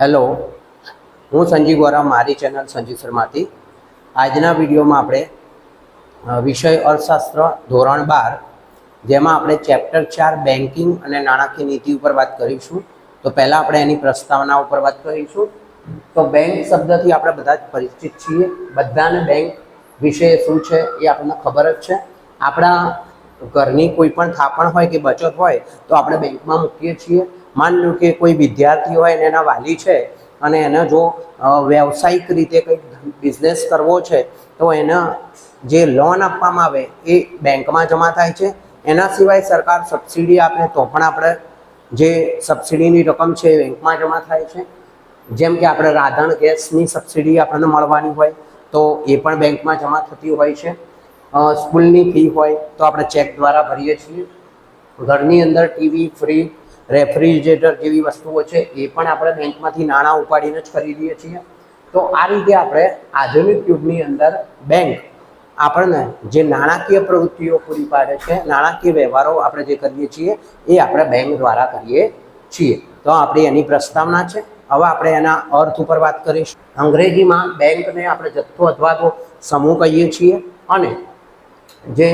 Hello. હું સંજીવ ગોરા, મારી channel Sanjeev શર્માથી. આજના વિડીયોમાં આપણે વિષય અર્થશાસ્ત્ર ધોરણ બાર, જેમાં આપણે ચેપ્ટર ચાર બેન્કિંગ અને નાણાકીય નીતિ ઉપર વાત કરીશું. તો પહેલાં આપણે એની પ્રસ્તાવના ઉપર વાત કરીશું. તો બેંક શબ્દથી આપણે બધા જ પરિચિત છીએ. બધાને બેંક વિશે શું છે એ આપણને ખબર જ છે. આપણા ઘરની કોઈ પણ થાપણ હોય કે બચત હોય, તો આપણે બેંકમાં મૂકીએ છીએ. માન લો કે કોઈ વિદ્યાર્થી હોય અને એના વાલી છે અને એને જો વ્યવસાયિક રીતે કંઈક બિઝનેસ કરવો છે, તો એના જે લોન આપવામાં આવે એ બેંકમાં જમા થાય છે. એના સિવાય સરકાર સબસિડી આપે તો પણ આપણે જે સબસિડીની રકમ છે એ બેંકમાં જમા થાય છે. જેમ કે આપણે રાધણ ગેસની સબસિડી આપણને મળવાની હોય, તો એ પણ બેંકમાં જમા થતી હોય છે. સ્કૂલની ફી હોય તો આપણે ચેક દ્વારા ભરીએ છીએ. ઘરની અંદર ટીવી ફ્રીજ રેફ્રિજરેટર જેવી વસ્તુઓ છે, એ પણ આપણે બેંકમાંથી નાણાં ઉપાડીને જ ખરીદીએ છીએ. તો આ રીતે આપણે આધુનિક યુગની અંદર બેંક આપણને જે નાણાકીય પ્રવૃત્તિઓ પૂરી પાડે છે, નાણાકીય વ્યવહારો આપણે જે કરીએ છીએ, એ આપણે બેંક દ્વારા કરીએ છીએ. તો આપણી એની પ્રસ્તાવના છે. હવે આપણે એના અર્થ ઉપર વાત કરીશું. અંગ્રેજીમાં બેંકને આપણે જથ્થો અથવા તો સમૂહ કહીએ છીએ અને જે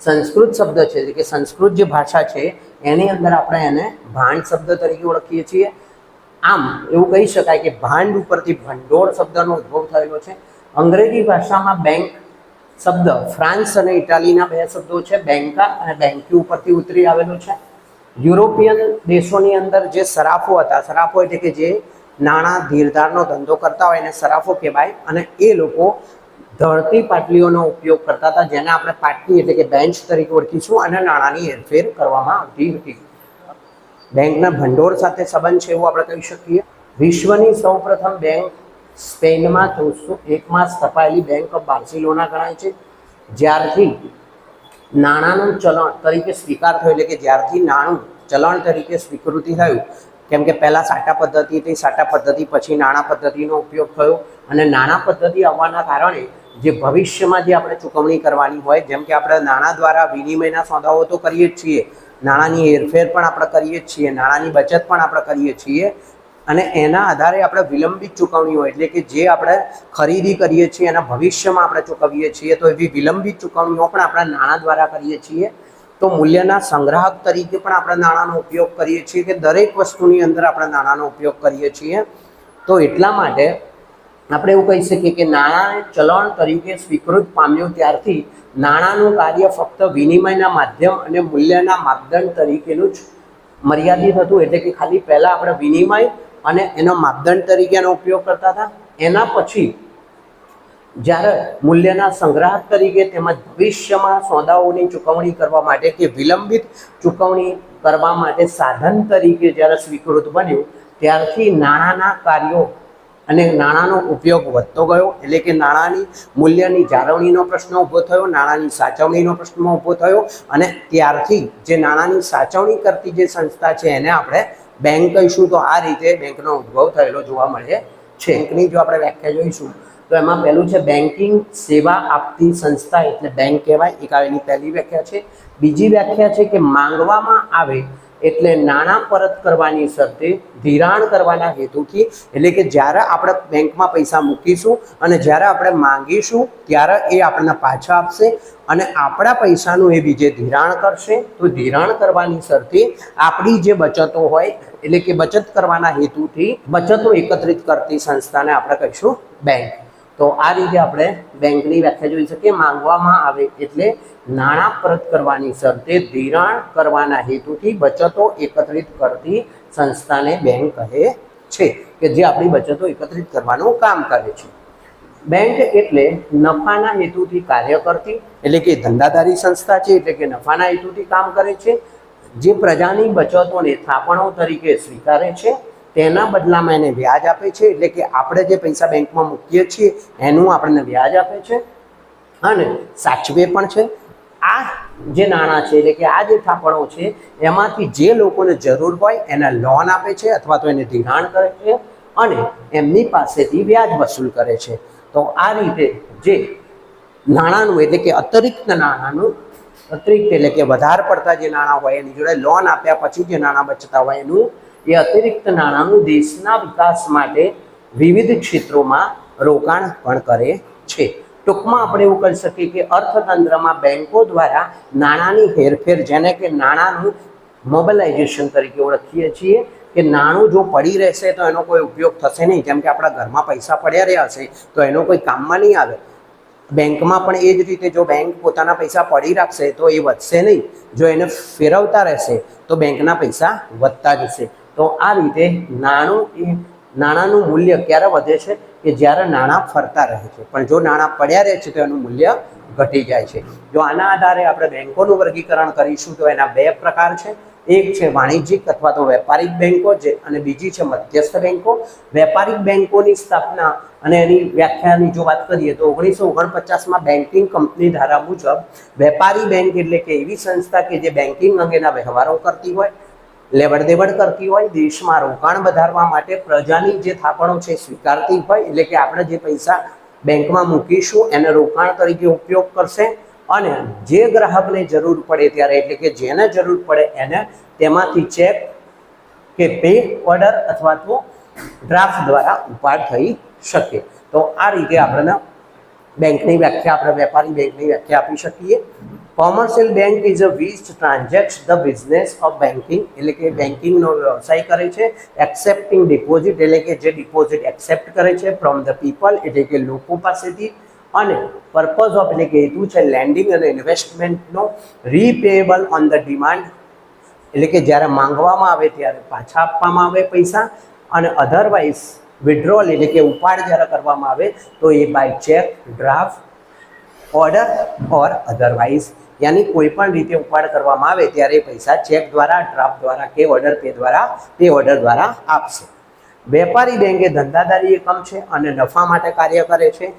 સંસ્કૃત શબ્દ છે કે સંસ્કૃત જે ભાષા છે, એની અંદર આપણે એને ભાંડ શબ્દ તરીકે ઓળખીએ છીએ. આમ એવું કહી શકાય કે ભાંડ ઉપરથી ભંડોળ શબ્દનો ઉદ્ભવ થયેલો છે. અંગ્રેજી ભાષામાં બેંક શબ્દ, ફ્રાન્સ અને ઇટાલીના બે શબ્દો છે. બેંકા અને બેંકી ઉપરથી ઉતરી આવેલો છે. યુરોપિયન દેશોની અંદર જે સરાફો હતા, સરાફો એટલે કે જે નાણાં, ધીરધારનો ધંધો કરતા હોય એને સરાફો કહેવાય અને એ લોકો ધરતી પાટલીઓનો ઉપયોગ કરતા હતા, જેને આપણે પાટલી એટલે કે બેન્ચ તરીકે ઓળખીશું, અને નાણાંની હેરફેર કરવામાં આવતી હતી. બેંકના ભંડોળ સાથે સંબંધ છે એવું આપણે કહી શકીએ. વિશ્વની સૌપ્રથમ બેંક સ્પેનમાં ચૌદસો એકમાં સ્થપાયેલી બેંક ઓફ બાર્સિલોના ગણાય છે. જ્યારથી નાણાંનું ચલણ તરીકે સ્વીકાર થયો, એટલે કે જ્યારથી નાણું ચલણ તરીકે સ્વીકૃતિ થયું, કેમ કે પહેલાં સાટા પદ્ધતિ હતી, સાટા પદ્ધતિ પછી નાણાં પદ્ધતિનો ઉપયોગ થયો, અને નાણાં પદ્ધતિ આવવાના કારણે જે ભવિષ્યમાં જે આપણે ચૂકવણી કરવાની હોય, જેમ કે આપણે નાણાં દ્વારા વિનિમયના સોદાઓ તો કરીએ જ છીએ, નાણાંની હેરફેર પણ આપણે કરીએ જ છીએ, નાણાંની બચત પણ આપણે કરીએ છીએ, અને એના આધારે આપણે વિલંબિત ચૂકવણી હોય, એટલે કે જે આપણે ખરીદી કરીએ છીએ, એના ભવિષ્યમાં આપણે ચૂકવીએ છીએ, તો એવી વિલંબિત ચૂકવણીઓ પણ આપણે નાણાં દ્વારા કરીએ છીએ. તો મૂલ્યના સંગ્રાહક તરીકે પણ આપણે નાણાંનો ઉપયોગ કરીએ છીએ, કે દરેક વસ્તુની અંદર આપણે નાણાંનો ઉપયોગ કરીએ છીએ. તો એટલા માટે આપણે એવું કહી શકીએ કે નાણાં ચલણ તરીકે સ્વીકૃત પામ્યું ત્યારથી નાણાંનું કાર્ય ફક્ત વિનિમયના માધ્યમ અને મૂલ્યના માપદંડ તરીકેનું જ મર્યાદિત હતું. એટલે કે ખાલી પહેલાં આપણે વિનિમય અને એનો માપદંડ તરીકે એનો ઉપયોગ કરતા હતા. એના પછી જ્યારે મૂલ્યના સંગ્રહ તરીકે તેમજ ભવિષ્યમાં સોદાઓની ચૂકવણી કરવા માટે કે વિલંબિત ચૂકવણી કરવા માટે સાધન તરીકે જ્યારે સ્વીકૃત બન્યું, ત્યારથી નાણાંના કાર્યો અને નાણાંનો ઉપયોગ વધતો ગયો. એટલે કે નાણાંની મૂલ્યની જાળવણીનો પ્રશ્ન ઊભો થયો, નાણાંની સાચવણીનો પ્રશ્ન ઊભો થયો અને ત્યારથી જે નાણાંની સાચવણી કરતી જે સંસ્થા છે એને આપણે બેંક કહીશું. તો આ રીતે બેંકનો ઉદ્ભવ થયેલો જોવા મળે છે. બેંકની જો આપણે વ્યાખ્યા જોઈશું, તો એમાં પહેલું છે બેન્કિંગ સેવા આપતી સંસ્થા એટલે બેંક કહેવાય. એક આવેલી પહેલી વ્યાખ્યા છે. બીજી વ્યાખ્યા છે કે માંગવામાં આવે એટલે નાણાં પરત કરવાની શરતે ધિરાણ કરવાના હેતુથી, એટલે કે જ્યારે આપણે બેંકમાં પૈસા મૂકીશું અને જ્યારે આપણે માંગીશું, ત્યારે એ આપણને પાછા આપશે અને આપણા પૈસાનું એ બીજે ધિરાણ કરશે. તો ધિરાણ કરવાની શરતે આપણી જે બચતો હોય, એટલે કે બચત કરવાના હેતુથી બચતો એકત્રિત કરતી સંસ્થાને આપણે કહીશું બેંક. તો આ રીતે આપણે બેંકની વ્યાખ્યા જોઈ શકીએ. માંગવામાં આવે એટલે નાણાં પરત કરવાની શરતે ધિરાણ કરવાના હેતુથી બચતો એકત્રિત કરતી સંસ્થાને બેંક કહે છે કે જે આપણી બચતો એકત્રિત કરવાનું કામ કરે છે. બેંક એટલે નફાના હેતુથી કાર્ય કરતી, એટલે કે ધંધાધારી સંસ્થા છે, એટલે કે નફાના હેતુથી કામ કરે છે. જે પ્રજાની બચતોને થાપણો તરીકે સ્વીકારે છે તેના બદલામાં એને વ્યાજ આપે છે, એટલે કે આપણે જે પૈસા બેંકમાં મૂકીએ છીએ, એનું આપણને વ્યાજ આપે છે. અને સાચવે પણ છે. આ જે નાણાં છે, એટલે કે આ જે થાપણો છે, એમાંથી જે લોકોને જરૂર હોય એને લોન આપે છે અથવા તો એને ધિરાણ કરે છે અને એમની પાસેથી વ્યાજ વસૂલ કરે છે. તો આ રીતે જે નાણાંનું એટલે કે અતિરિક્ત નાણાંનું, અતિરિક્ત એટલે કે વધારે પડતા જે નાણાં હોય એની જોડે લોન આપ્યા પછી જે નાણાં બચતા હોય એનું એ અતિરિક્ત નાણાંનું દેશના વિકાસ માટે વિવિધ ક્ષેત્રોમાં રોકાણ પણ કરે છે. ટૂંકમાં આપણે એવું કહી શકીએ કે અર્થતંત્રમાં બેંકો દ્વારા નાણાંની હેરફેર, જેને કે નાણાંનું મોબિલાઇઝેશન તરીકે ઓળખીએ છીએ, કે નાણું જો પડી રહેશે તો એનો કોઈ ઉપયોગ થશે નહીં. જેમ કે આપણા ઘરમાં પૈસા પડ્યા રહ્યા હશે તો એનો કોઈ કામમાં નહીં આવે. બેંકમાં પણ એ જ રીતે જો બેંક પોતાના પૈસા પડી રાખશે તો એ વધશે નહીં. જો એને ફેરવતા રહેશે તો બેંકના પૈસા વધતા જશે. તો આ રીતે નાણું એ નાણાંનું મૂલ્ય ક્યારે વધે છે? કે જ્યારે નાણાં ફરતા રહે છે. પણ જો નાણાં પડ્યા રહે છે તો એનું મૂલ્ય ઘટી જાય છે. જો આના આધારે આપણે બેન્કોનું વર્ગીકરણ કરીશું તો એના બે પ્રકાર છે. એક છે વાણિજ્યિક અથવા તો વેપારિક બેન્કો જે અને બીજી છે મધ્યસ્થ બેન્કો વેપારિક બેંકોની સ્થાપના અને એની વ્યાખ્યાની જો વાત કરીએ તો ઓગણીસો ઓગણપચાસમાં બેન્કિંગ કંપની ધારા મુજબ વેપારી બેંક એટલે કે એવી સંસ્થા કે જે બેન્કિંગ અંગેના વ્યવહારો કરતી હોય. લેવડ દેવડ કરતી હોય, દેશમાં રોકાણ વધારવા માટે પ્રજાની જે થાપણો છે સ્વીકારતી હોય, એટલે કે આપણે જે પૈસા બેંકમાં મૂકીશું, એને રોકાણ તરીકે ઉપયોગ કરશે. અને જે ગ્રાહકને જરૂર પડે ત્યારે, એટલે કે જેને જરૂર પડે એને તેમાંથી ચેક કે પે ઓર્ડર અથવા તો ડ્રાફ્ટ દ્વારા ઉપાડ થઈ શકે. તો આ રીતે આપણને બેંકની વ્યાખ્યા આપણે વેપારી બેંકની વ્યાખ્યા આપી શકીએ. Commercial bank is a which transact the business of banking એટલે કે બેન્કિંગનો વ્યવસાય કરે છે. એક્સેપ્ટિંગ ડિપોઝિટ એટલે કે જે ડિપોઝિટ એક્સેપ્ટ કરે છે ફ્રોમ ધ પીપલ એટલે કે લોકો પાસેથી. અને પર્પઝ ઓફ એટલે કે હેતુ છે લેન્ડિંગ અને ઇન્વેસ્ટમેન્ટનો રીપેએબલ ઓન ધ ડિમાન્ડ એટલે કે જ્યારે માંગવામાં આવે ત્યારે પાછા આપવામાં આવે પૈસા. અને અધરવાઇઝ વિડ્રોલ એટલે કે ઉપાડ જ્યારે કરવામાં આવે તો એ by cheque draft order or otherwise યાની કોઈ પણ રીતે ઉપાડ કરવામાં આવે ત્યારે પૈસા ચેક દ્વારા ડ્રાફ્ટ દ્વારા કે ઓર્ડર પે દ્વારા પે ઓર્ડર દ્વારા આપશે. વેપારી બેંક એ ધંધાદારી એકમ છે અને નફા માટે કાર્ય કરે છે.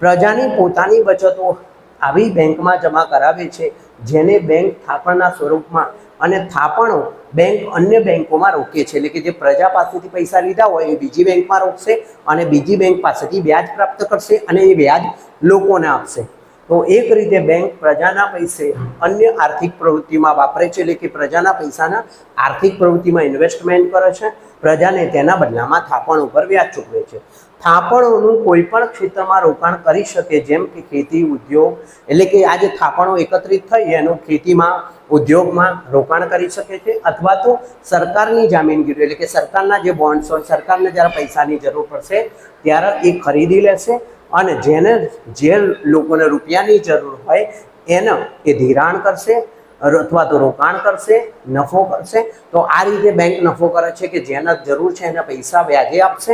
પ્રજાની પોતાની બચતો આવી બેંકમાં જમા કરાવે છે, જેને બેંક થાપણના સ્વરૂપમાં અને થાપણો બેંક અન્ય બેંકોમાં રોકે છે. એટલે કે જે પ્રજા પાસેથી પૈસા લીધા હોય એ બીજી બેંકમાં રોકશે અને બીજી બેંક પાસેથી વ્યાજ પ્રાપ્ત કરશે અને એ વ્યાજ લોકોને આપશે. તો એક રીતે બેંક પ્રજાના પૈસે અન્ય આર્થિક પ્રવૃત્તિમાં વાપરે છે. એટલે કે પ્રજાના પૈસાના આર્થિક પ્રવૃત્તિમાં ઇન્વેસ્ટમેન્ટ કરે છે. પ્રજાને તેના બદલામાં થાપણ ઉપર વ્યાજ ચૂકવે છે. થાપણોનું કોઈ પણ ક્ષેત્રમાં રોકાણ કરી શકે, જેમ કે ખેતી, ઉદ્યોગ, એટલે કે આ જે થાપણો એકત્રિત થઈ એનું ખેતીમાં ઉદ્યોગમાં રોકાણ કરી શકે છે અથવા તો સરકારની જામીનગીરી, એટલે કે સરકારના જે બોન્ડ્સ હોય, સરકારને જ્યારે પૈસાની જરૂર પડશે, ત્યારે એ ખરીદી લેશે અને જેને, જે લોકોને રૂપિયાની જરૂર હોય, એને એ ધિરાણ કરશે અથવા તો રોકાણ કરશે, નફો કરશે. તો આ રીતે બેંક નફો કરે છે કે જેને જરૂર છે એને પૈસા વ્યાજે આપશે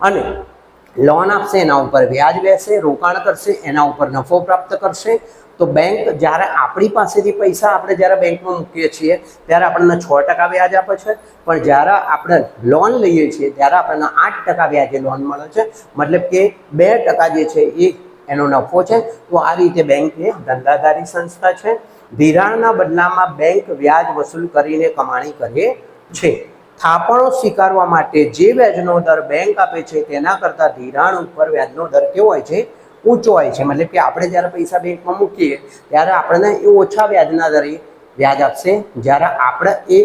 અને લોન આપશે, એના ઉપર વ્યાજ લેશે રોકાણ કરશે, એના ઉપર નફો પ્રાપ્ત કરશે. તો બેંક જ્યારે આપણી પાસેથી પૈસા આપણે જ્યારે બેંકમાં મૂકીએ છીએ, ત્યારે આપણને છ ટકા વ્યાજ આપે છે. પણ જ્યારે આપણે લોન લઈએ છીએ, ત્યારે આપણને આઠ ટકા વ્યાજે લોન મળે છે. મતલબ કે બે ટકા જે છે એ એનો નફો છે. તો આ રીતે બેંક એ ધંધાધારી સંસ્થા છે. ધિરાણના બદલામાં બેંક વ્યાજ વસૂલ કરીને કમાણી કરે છે. થાપણો સ્વીકારવા માટે જે વ્યાજનો દર બેંક આપે છે, તેના કરતાં ધિરાણ ઉપર વ્યાજનો દર કેવો હોય છે? ઊંચો હોય છે. મતલબ કે આપણે જ્યારે પૈસા બેંકમાં મૂકીએ, ત્યારે આપણને એ ઓછા વ્યાજના દરે વ્યાજ આપશે. જ્યારે આપણે એ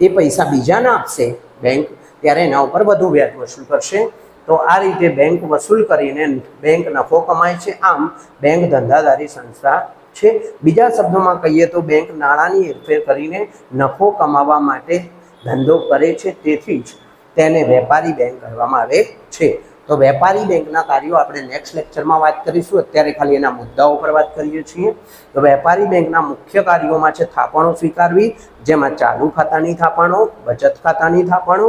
એ પૈસા બીજાને આપશે બેંક, ત્યારે એના ઉપર વધુ વ્યાજ વસૂલ કરશે. તો આ રીતે બેંક વસૂલ કરીને બેંક નફો કમાય છે. આમ, બેંક ધંધાદારી સંસ્થા છે. બીજા શબ્દોમાં કહીએ તો બેંક નાણાંની હેરફેર કરીને નફો કમાવા માટે ધંધો કરે છે, તેથી જ તેને વેપારી બેંક કહેવામાં આવે છે. તો વેપારી બેંકના કાર્યો આપણે નેક્સ્ટ લેક્ચરમાં વાત કરીશું. અત્યારે ખાલી એના મુદ્દાઓ પર વાત કરીએ છીએ. તો વેપારી બેંકના મુખ્ય કાર્યોમાં છે થાપણો સ્વીકારવી, જેમાં ચાલુ ખાતાની થાપણો, બચત ખાતાની થાપણો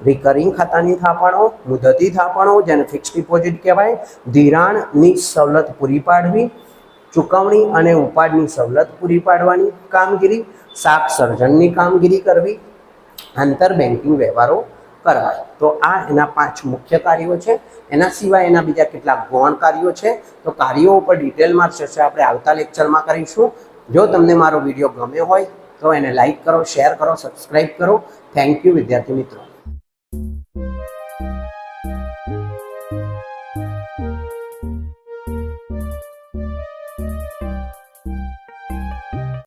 રિકરિંગ ખાતાની થાપણો, મુદતી થાપણો, જેને ફિક્સ ડિપોઝિટ કહેવાય, ધિરાણની સવલત પૂરી પાડવી, ચૂકવણી અને ઉપાડની સવલત પૂરી પાડવાની કામગીરી શાક સર્જનની કામગીરી કરવી આંતર બેન્કિંગ વ્યવહારો કરવા. તો આ એના પાંચ મુખ્ય કાર્યો છે. એના સિવાય એના બીજા કેટલાક ગૌણ કાર્યો છે. તો કાર્યો ઉપર ડિટેલમાં ચર્ચા આપણે આવતા લેક્ચરમાં કરીશું. જો તમને મારો વીડિયો ગમ્યો હોય, તો એને લાઇક કરો, શેર કરો સબસ્ક્રાઈબ કરો. થેન્ક યુ વિદ્યાર્થી મિત્રો.